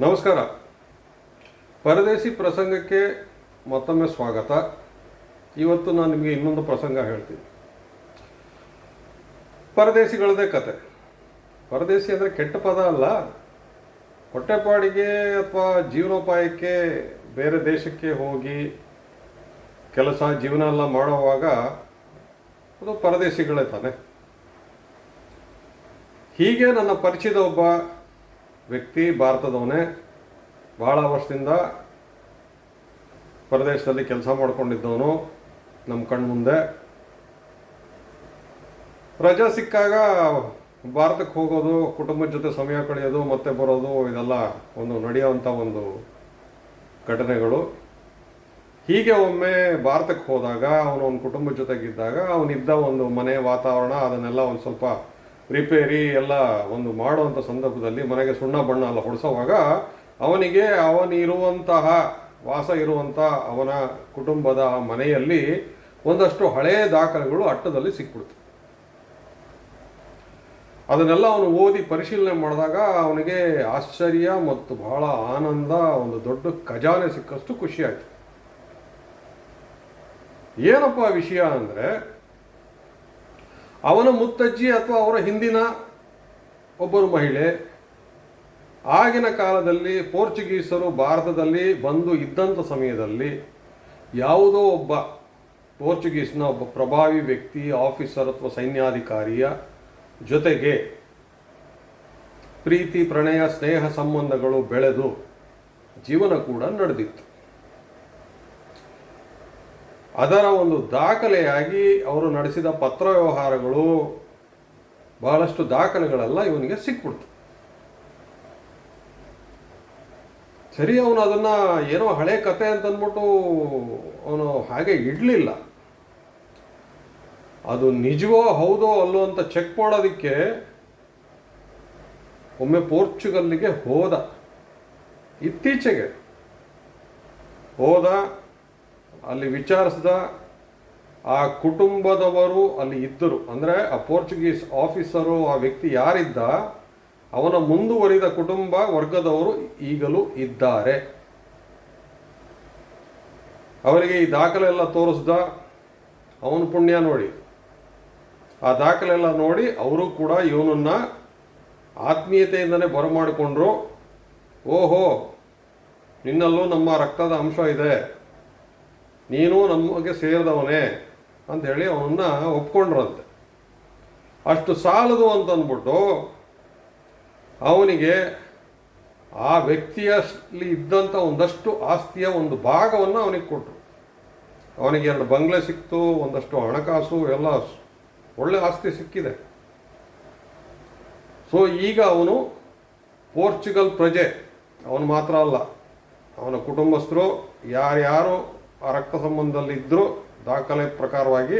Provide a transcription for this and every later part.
ನಮಸ್ಕಾರ. ಪರದೇಶಿ ಪ್ರಸಂಗಕ್ಕೆ ಮತ್ತೊಮ್ಮೆ ಸ್ವಾಗತ. ಇವತ್ತು ನಾನು ನಿಮಗೆ ಇನ್ನೊಂದು ಪ್ರಸಂಗ ಹೇಳ್ತೀನಿ. ಪರದೇಶಿಗಳದೇ ಕತೆ. ಪರದೇಶಿ ಅಂದರೆ ಕೆಟ್ಟ ಪದ ಅಲ್ಲ. ಹೊಟ್ಟೆಪಾಡಿಗೆ ಅಥವಾ ಜೀವನೋಪಾಯಕ್ಕೆ ಬೇರೆ ದೇಶಕ್ಕೆ ಹೋಗಿ ಕೆಲಸ, ಜೀವನ ಎಲ್ಲ ಮಾಡುವಾಗ ಅದು ಪರದೇಶಿಗಳೇ ತಾನೆ. ಹೀಗೆ ನನ್ನ ಪರಿಚಯದ ಒಬ್ಬ ವ್ಯಕ್ತಿ ಭಾರತದವನೇ ಭಾಳ ವರ್ಷದಿಂದ ಪರದೇಶದಲ್ಲಿ ಕೆಲಸ ಮಾಡಿಕೊಂಡಿದ್ದವನು ನಮ್ಮ ಕಣ್ಮುಂದೆ. ರಜಾ ಸಿಕ್ಕಾಗ ಭಾರತಕ್ಕೆ ಹೋಗೋದು, ಕುಟುಂಬದ ಜೊತೆ ಸಮಯ ಕಳೆಯೋದು, ಮತ್ತೆ ಬರೋದು, ಇದೆಲ್ಲ ಒಂದು ನಡೆಯುವಂಥ ಒಂದು ಘಟನೆಗಳು. ಹೀಗೆ ಒಮ್ಮೆ ಭಾರತಕ್ಕೆ ಹೋದಾಗ ಅವನು ಒಂದು ಕುಟುಂಬದ ಜೊತೆಗಿದ್ದಾಗ, ಅವನಿದ್ದ ಒಂದು ಮನೆ ವಾತಾವರಣ, ಅದನ್ನೆಲ್ಲ ಒಂದು ಸ್ವಲ್ಪ ರಿಪೇರಿ ಎಲ್ಲ ಒಂದು ಮಾಡುವಂಥ ಸಂದರ್ಭದಲ್ಲಿ ಮನೆಗೆ ಸುಣ್ಣ ಬಣ್ಣ ಎಲ್ಲ ಹೊಡಿಸೋವಾಗ ಅವನಿಗೆ ಅವನಿರುವಂತಹ ವಾಸ ಇರುವಂಥ ಅವನ ಕುಟುಂಬದ ಮನೆಯಲ್ಲಿ ಒಂದಷ್ಟು ಹಳೆಯ ದಾಖಲೆಗಳು ಅಟ್ಟದಲ್ಲಿ ಸಿಕ್ಬಿಡ್ತು. ಅದನ್ನೆಲ್ಲ ಅವನು ಓದಿ ಪರಿಶೀಲನೆ ಮಾಡಿದಾಗ ಅವನಿಗೆ ಆಶ್ಚರ್ಯ ಮತ್ತು ಬಹಳ ಆನಂದ, ಒಂದು ದೊಡ್ಡ ಖಜಾನೆ ಸಿಕ್ಕಷ್ಟು ಖುಷಿ ಆಯಿತು. ಏನಪ್ಪ ವಿಷಯ ಅಂದರೆ ಅವನ ಮುತ್ತಜ್ಜಿ ಅಥವಾ ಅವರ ಹಿಂದಿನ ಒಬ್ಬರು ಮಹಿಳೆ, ಆಗಿನ ಕಾಲದಲ್ಲಿ ಪೋರ್ಚುಗೀಸರು ಭಾರತದಲ್ಲಿ ಬಂದು ಇದ್ದಂಥ ಸಮಯದಲ್ಲಿ ಯಾವುದೋ ಒಬ್ಬ ಪೋರ್ಚುಗೀಸ್ನ ಒಬ್ಬ ಪ್ರಭಾವಿ ವ್ಯಕ್ತಿ, ಆಫೀಸರ್ ಅಥವಾ ಸೈನ್ಯಾಧಿಕಾರಿಯ ಜೊತೆಗೆ ಪ್ರೀತಿ, ಪ್ರಣಯ, ಸ್ನೇಹ ಸಂಬಂಧಗಳು ಬೆಳೆದು ಜೀವನ ಕೂಡ ನಡೆದಿತ್ತು. ಅದರ ಒಂದು ದಾಖಲೆಯಾಗಿ ಅವರು ನಡೆಸಿದ ಪತ್ರ ವ್ಯವಹಾರಗಳು ಬಹಳಷ್ಟು ದಾಖಲೆಗಳೆಲ್ಲ ಇವನಿಗೆ ಸಿಕ್ಬಿಡ್ತು. ಸರಿ, ಅವನು ಅದನ್ನು ಏನೋ ಹಳೆ ಕತೆ ಅಂತಂದ್ಬಿಟ್ಟು ಅವನು ಹಾಗೆ ಇಡಲಿಲ್ಲ. ಅದು ನಿಜವೋ ಹೌದೋ ಅಲ್ಲೋ ಅಂತ ಚೆಕ್ ಮಾಡೋದಕ್ಕೆ ಒಮ್ಮೆ ಪೋರ್ಚುಗಲ್ಲಿಗೆ ಹೋದ. ಇತ್ತೀಚೆಗೆ ಹೋದ ಅಲ್ಲಿ ವಿಚಾರಿಸಿದ ಆ ಕುಟುಂಬದವರು ಅಲ್ಲಿ ಇದ್ದರು. ಅಂದರೆ ಆ ಪೋರ್ಚುಗೀಸ್ ಆಫೀಸರು, ಆ ವ್ಯಕ್ತಿ ಯಾರಿದ್ದ, ಅವನ ಮುಂದುವರಿದ ಕುಟುಂಬ ವರ್ಗದವರು ಈಗಲೂ ಇದ್ದಾರೆ. ಅವರಿಗೆ ಈ ದಾಖಲೆ ಎಲ್ಲ ತೋರಿಸ್ದ ಅವನ ಪುಣ್ಯ ನೋಡಿ. ಆ ದಾಖಲೆ ಎಲ್ಲ ನೋಡಿ ಅವರು ಕೂಡ ಇವನನ್ನ ಆತ್ಮೀಯತೆಯಿಂದನೇ ಬರಮಾಡಿಕೊಂಡ್ರು. ಓಹೋ, ನಿನ್ನಲ್ಲೂ ನಮ್ಮ ರಕ್ತದ ಅಂಶ ಇದೆ. ನೀನು ನಮಗೆ ಸೇರಿದವನೇ ಅಂತ ಹೇಳಿ ಅವನನ್ನ ಒಪ್ಕೊಂಡ್ರಂತೆ. ಅಷ್ಟು ಸಾಲದು ಅಂತ ಅಂದ್ಬಿಟ್ಟು ಅವನಿಗೆ ಆ ವ್ಯಕ್ತಿಯಲ್ಲಿ ಇದ್ದಂಥ ಒಂದಷ್ಟು ಆಸ್ತಿಯ ಒಂದು ಭಾಗವನ್ನು ಅವನಿಗೆ ಕೊಟ್ಟರು ಅವನಿಗೆ ಎರಡು ಬಂಗ್ಲೆ ಸಿಕ್ತು, ಒಂದಷ್ಟು ಹಣಕಾಸು, ಎಲ್ಲ ಒಳ್ಳೆ ಆಸ್ತಿ ಸಿಕ್ಕಿದೆ. ಸೊ ಈಗ ಅವನು ಪೋರ್ಚುಗಲ್ ಪ್ರಜೆ. ಅವನು ಮಾತ್ರ ಅಲ್ಲ. ಅವನ ಕುಟುಂಬಸ್ಥರು, ಯಾರ್ಯಾರು ರಕ್ತ ಸಂಬಂಧದಲ್ಲಿ ಇದ್ದರೂ ದಾಖಲೆ ಪ್ರಕಾರವಾಗಿ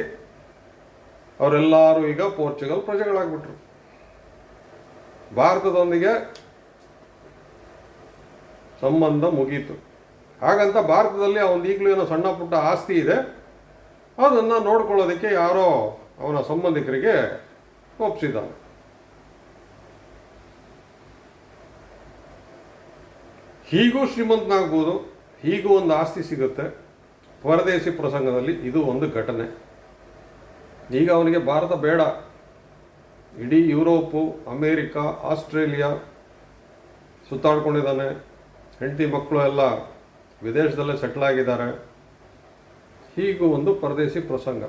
ಅವರೆಲ್ಲರೂ ಈಗ ಪೋರ್ಚುಗಲ್ ಪ್ರಜೆಗಳಾಗ್ಬಿಟ್ರು. ಭಾರತದೊಂದಿಗೆ ಸಂಬಂಧ ಮುಗೀತು. ಹಾಗಂತ ಭಾರತದಲ್ಲಿ ಅವನ ಈಗಲೂ ಏನೋ ಸಣ್ಣ ಪುಟ್ಟ ಆಸ್ತಿ ಇದೆ. ಅದನ್ನು ನೋಡ್ಕೊಳ್ಳೋದಕ್ಕೆ ಯಾರೋ ಅವನ ಸಂಬಂಧಿಕರಿಗೆ ಒಪ್ಪಿಸಿದ್ದಾನೆ ಹೀಗೂ ಶ್ರೀಮಂತನಾಗ್ಬೋದು, ಹೀಗೂ ಒಂದು ಆಸ್ತಿ ಸಿಗುತ್ತೆ. ಪರದೇಶಿ ಪ್ರಸಂಗದಲ್ಲಿ ಇದು ಒಂದು ಘಟನೆ. ಈಗ ಅವನಿಗೆ ಭಾರತ ಬೇಡ. ಇಡೀ ಯುರೋಪು, ಅಮೇರಿಕಾ, ಆಸ್ಟ್ರೇಲಿಯಾ ಸುತ್ತಾಡ್ಕೊಂಡಿದ್ದಾನೆ. ಹೆಂಡತಿ ಮಕ್ಕಳು ಎಲ್ಲ ವಿದೇಶದಲ್ಲೇ ಸೆಟ್ಲ್ ಆಗಿದ್ದಾರೆ. ಹೀಗೂ ಒಂದು ಪರದೇಶಿ ಪ್ರಸಂಗ.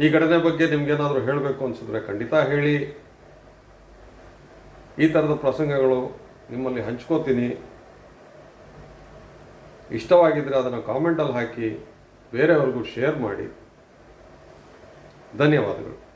ಈ ಘಟನೆ ಬಗ್ಗೆ ನಿಮಗೇನಾದರೂ ಹೇಳಬೇಕು ಅನಿಸಿದ್ರೆ ಖಂಡಿತ ಹೇಳಿ. ಈ ಥರದ ಪ್ರಸಂಗಗಳು ನಿಮ್ಮಲ್ಲಿ ಹಂಚ್ಕೋತೀನಿ. ಇಷ್ಟವಾಗಿದ್ದರೆ ಅದನ್ನು ಕಾಮೆಂಟಲ್ಲಿ ಹಾಕಿ ಬೇರೆಯವ್ರಿಗೂ ಶೇರ್ ಮಾಡಿ. ಧನ್ಯವಾದಗಳು.